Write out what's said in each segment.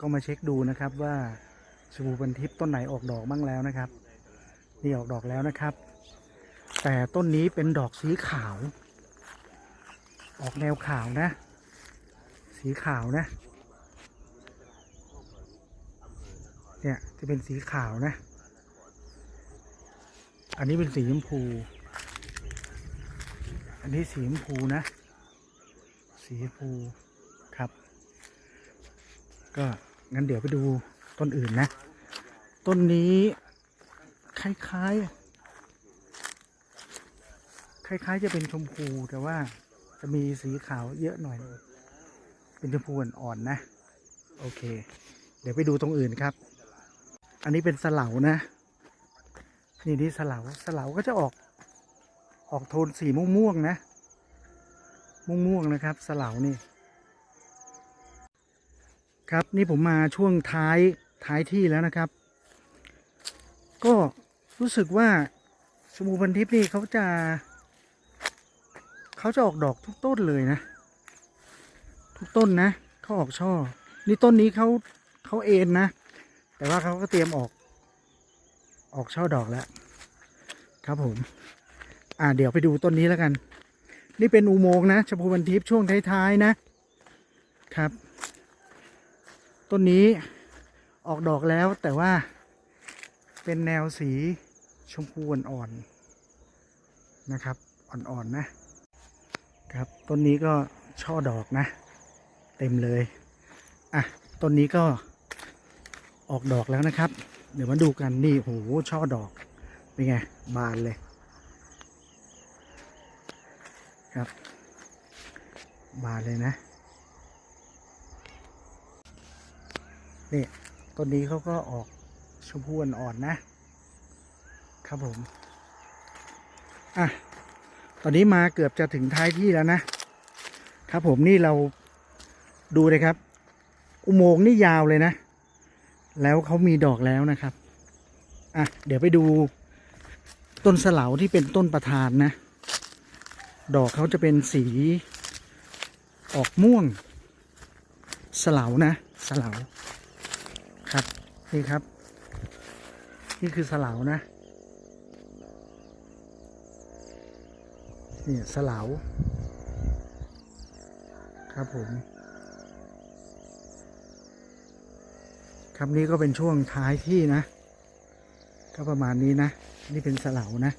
ก็มาเช็คดูนะครับว่าชมพูพันทิพย์ต้นไหนออกดอกบ้างแล้วนะครับ นี่ออกดอกแล้วนะครับ แต่ต้นนี้เป็นดอกสีขาว ออกแนวขาวนะ สีขาวนะ เนี่ยจะเป็นสีขาวนะ อันนี้เป็นสีชมพู อันนี้สีชมพูนะ สีชมพูครับ ก็ งั้นเดี๋ยวไปดูต้นอื่นนะ ต้นนี้ คล้ายๆ คล้าย ๆ จะเป็นชมพูแต่ว่าจะมีสีขาวเยอะหน่อย เป็นชมพูอ่อนๆนะ โอเค เดี๋ยวไปดูตรงอื่นครับ อันนี้เป็นสเหลานะ นี่นี่สเหลาสเหลาก็จะออก ออกโทนสีม่วงๆนะ ม่วงๆนะครับสเหลานี่ ครับนี่ผมมาช่วงท้ายท้ายที่แล้วนะครับ ก็รู้สึกว่าชมพูพันทิพย์นี่เขาจะ เขาจะออกดอกทุกต้นเลยนะ ทุกต้นนะเขาออกช่อ นี่ต้นนี้เขาเขาเอ็นนะ แต่ว่าเขาก็เตรียมออก ออกช่อดอกแล้ว ครับผม อ่าเดี๋ยวไปดูต้นนี้แล้วกัน นี่เป็นอุโมงค์นะชมพูพันทิพย์ช่วงท้ายๆนะครับ ต้นนี้ออกดอกแล้วแต่ว่าเป็นแนวสีชมพูอ่อนๆนะครับ อ่อนๆนะครับต้นนี้ก็ช่อดอกนะ เต็มเลยอะต้นนี้ก็ออกดอกแล้วนะครับ เดี๋ยวมาดูกันนี่โหช่อดอกเป็นไงบานเลยครับ บานเลยนะ นี่ต้นนี้เขาก็ออกชมพูอ่อนๆนะ ครับผม อะ ตอนนี้มาเกือบจะถึงท้ายที่แล้วนะ ครับผมนี่เราดูเลยครับ อุโมงค์นี่ยาวเลยนะ แล้วเขามีดอกแล้วนะครับ อะ เดี๋ยวไปดูต้นสลาวที่เป็นต้นประธานนะ ดอกเขาจะเป็นสีออกม่วง สลาวนะ สลาว ครับ นี่ครับ นี่คือสลาวนะนี่สลาวครับผม ครับนี่ก็เป็นช่วงท้ายที่นะ ก็ประมาณนี้นะ นี่เป็นสลาวนะ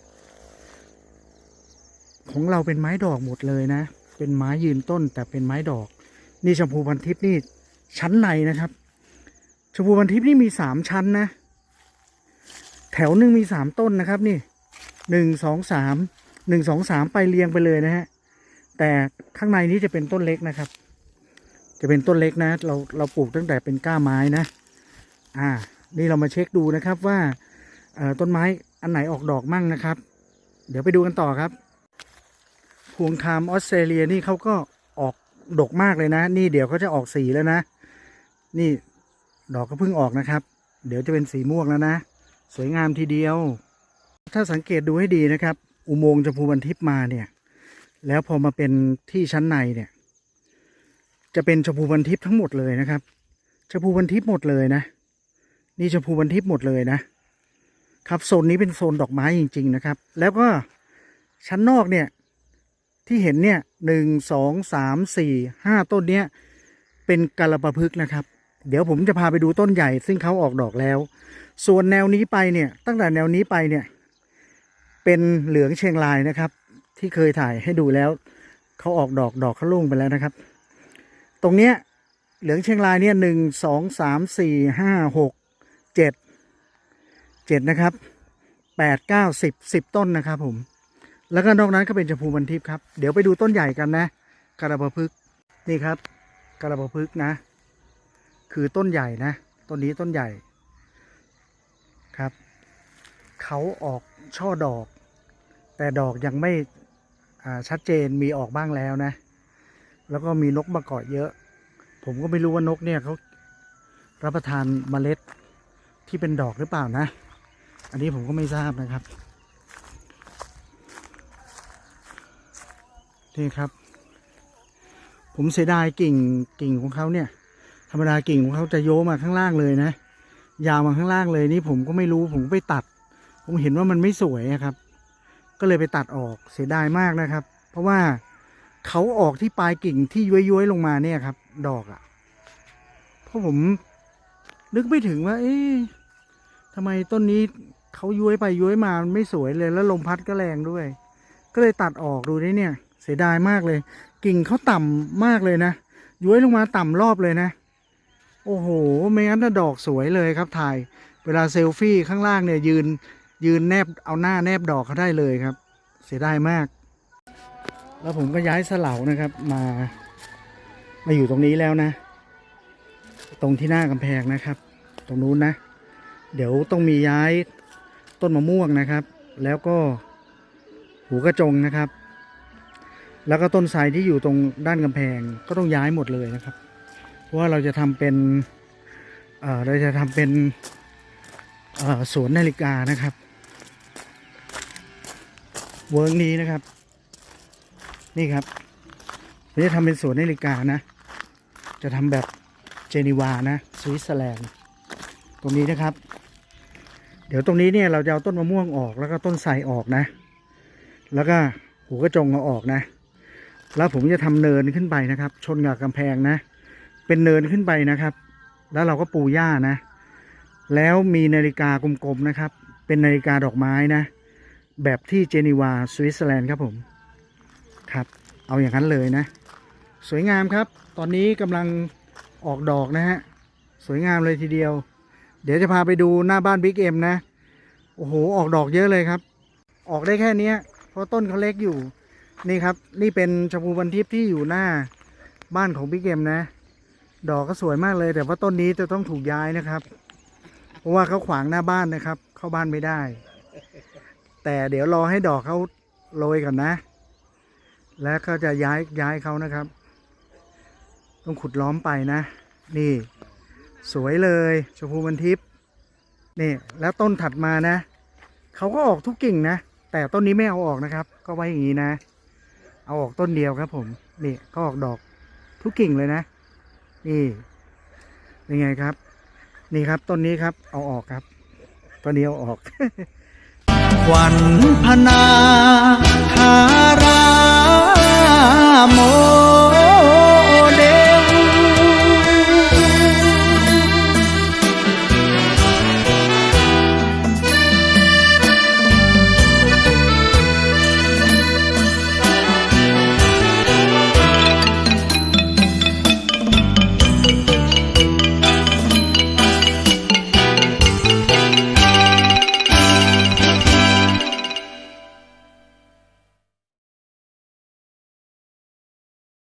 ของเราเป็นไม้ดอกหมดเลยนะ เป็นไม้ยืนต้นแต่เป็นไม้ดอก นี่ชมพูพันทิพย์นี่ชั้นในนะครับ ชมพูพันทิพย์นี่มีสามชั้นนะ แถวหนึ่งมีสามต้นนะครับนี่หนึ่งสองสามหนึ่งสองสามไปเรียงไปเลยนะฮะ แต่ข้างในนี้จะเป็นต้นเล็กนะครับ จะเป็นต้นเล็กนะ เราเราปลูกตั้งแต่เป็นก้าไม้นะ อ่า นี่เรามาเช็คดูนะครับว่าต้นไม้อันไหนออกดอกมั่งนะครับ เดี๋ยวไปดูกันต่อครับ พวงคามออสเตรเลียนี่เขาก็ออกดกมากเลยนะ นี่เดี๋ยวเขาจะออกสีแล้วนะ นี่ ดอกก็เพิ่งออกนะครับ เดี๋ยวจะเป็นสีม่วงแล้วนะ สวยงามทีเดียว ถ้าสังเกตดูให้ดีนะครับ อุโมงค์ชมพูบันทิพมาเนี่ย แล้วพอมาเป็นที่ชั้นในเนี่ย จะเป็นชมพูบันทิพทั้งหมดเลยนะครับชมพูบันทิพหมดเลยนะ นี่ชมพูบันทิพหมดเลยนะ ครับโซนนี้เป็นโซนดอกไม้จริง ๆ นะครับ แล้วก็ชั้นนอกเนี่ยที่เห็นเนี่ยหนึ่งสองสามสี่ห้าต้นเนี้ยเป็นกาลปะพึกนะครับ เดี๋ยวผมจะพาไปดูต้นใหญ่ ซึ่งเขาออกดอกแล้ว ส่วนแนวนี้ไปเนี่ยตั้งแต่แนวนี้ไปเนี่ย เป็นเหลืองเชียงรายนะครับ ที่เคยถ่ายให้ดูแล้วเขาออกดอกดอกเขาลุ่งไปแล้วนะครับ ตรงเนี้ยเหลืองเชียงรายเนี่ยหนึ่งสองสามสี่ห้าหกเจ็ดเจ็ดนะครับแปดเก้าสิบสิบต้นนะครับผม แล้วก็นอกนั้นก็เป็นชมพูบันทิพย์ครับ เดี๋ยวไปดูต้นใหญ่กันนะกระบะพึกนี่ครับกระบะพึกนะ คือต้นใหญ่นะต้นนี้ต้นใหญ่ครับเขาออกช่อดอก แต่ดอกยังไม่ชัดเจนมีออกบ้างแล้วนะ แล้วก็มีนกมาเกาะเยอะ ผมก็ไม่รู้ว่านกเนี่ยเขารับประทานเมล็ดที่เป็นดอกหรือเปล่านะ อันนี้ผมก็ไม่ทราบนะครับ นี่ครับ ผมเสียดายกิ่งกิ่งของเขาเนี่ย ธรรมดากิ่งของเขาจะโยมาข้างล่างเลยนะ ยาวมาข้างล่างเลยนี่ผมก็ไม่รู้ผมไปตัด ผมเห็นว่ามันไม่สวยครับ ก็เลยไปตัดออกเสียดายมากนะครับ เพราะว่าเขาออกที่ปลายกิ่งที่ย้วยๆลงมาเนี่ยครับ ดอกอะ่ะ เพราะผมนึกไม่ถึงว่า เอ๊ะทำไมต้นนี้เขาย้วยไปย้วยมามันไม่สวยเลยแล้วลมพัดก็แรงด้วย ก็เลยตัดออกดูได้เนี่ย เสียดายมากเลย กิ่งเขาต่ำมากเลยนะย้วยลงมาต่ำรอบเลยนะ โอ้โห ไม่งั้นน่ะดอกสวยเลยครับถ่าย เวลาเซลฟี่ข้างล่างเนี่ยยืนยืนแนบเอาหน้าแนบดอกเขาได้เลยครับ เสียดายมาก แล้วผมก็ย้ายเสลานะครับมา มาอยู่ตรงนี้แล้วนะ ตรงที่หน้ากำแพงนะครับ ตรงนู้นนะ เดี๋ยวต้องมีย้ายต้นมะม่วงนะครับ แล้วก็หูกระจงนะครับ แล้วก็ต้นไทรที่อยู่ตรงด้านกำแพงก็ต้องย้ายหมดเลยนะครับ เพราะว่าเราจะทำเป็นเเราจะทำเป็นสวนนาฬิกานะครับ เวิร์กนี้นะครับ นี่ครับเราจะทำเป็นสวนนาฬิกานะ จะทำแบบเจนีวานะสวิตเซอร์แลนด์ตรงนี้นะครับ เดี๋ยวตรงนี้เนี่ยเราจะเอาต้นมะม่วงออกแล้วก็ต้นไทรออกนะ แล้วก็หูกระจงเอาออกนะ แล้วผมจะทำเนินขึ้นไปนะครับ ชนกับกำแพงนะ เป็นเนินขึ้นไปนะครับ แล้วเราก็ปูหญ้านะ แล้วมีนาฬิกากลมๆนะครับ เป็นนาฬิกาดอกไม้นะ แบบที่เจนีวาสวิตเซอร์แลนด์ครับผมครับ เอาอย่างนั้นเลยนะ สวยงามครับ ตอนนี้กำลังออกดอกนะฮะ สวยงามเลยทีเดียว เดี๋ยวจะพาไปดูหน้าบ้านบิ๊กเอ็มนะ โอ้โห ออกดอกเยอะเลยครับ ออกได้แค่นี้เพราะต้นเขาเล็กอยู่ นี่ครับ นี่เป็นชมพูบันทิพย์ที่อยู่หน้าบ้านของบิ๊กเอ็มนะ ดอกก็สวยมากเลย แต่ว่าต้นนี้จะต้องถูกย้ายนะครับ เพราะว่าเขาขวางหน้าบ้านนะครับ เข้าบ้านไม่ได้ แต่เดี๋ยวรอให้ดอกเขาโรยก่อนนะ แล้วก็จะย้ายย้ายเขานะครับ ต้องขุดล้อมไปนะ นี่ สวยเลยชมพูบันทิพย์นี่ แล้วต้นถัดมานะเขาก็ออกทุกกิ่งนะแต่ต้นนี้ไม่เอาออกนะครับ ก็ไว้อย่างนี้นะ เอาออกต้นเดียวครับผมนี่ก็ออกดอกทุกกิ่งเลยนะ นี่เป็นไงครับ นี่ครับต้นนี้ครับ เอาออกครับต้นนี้เอาออกขวัญพนาคาราโม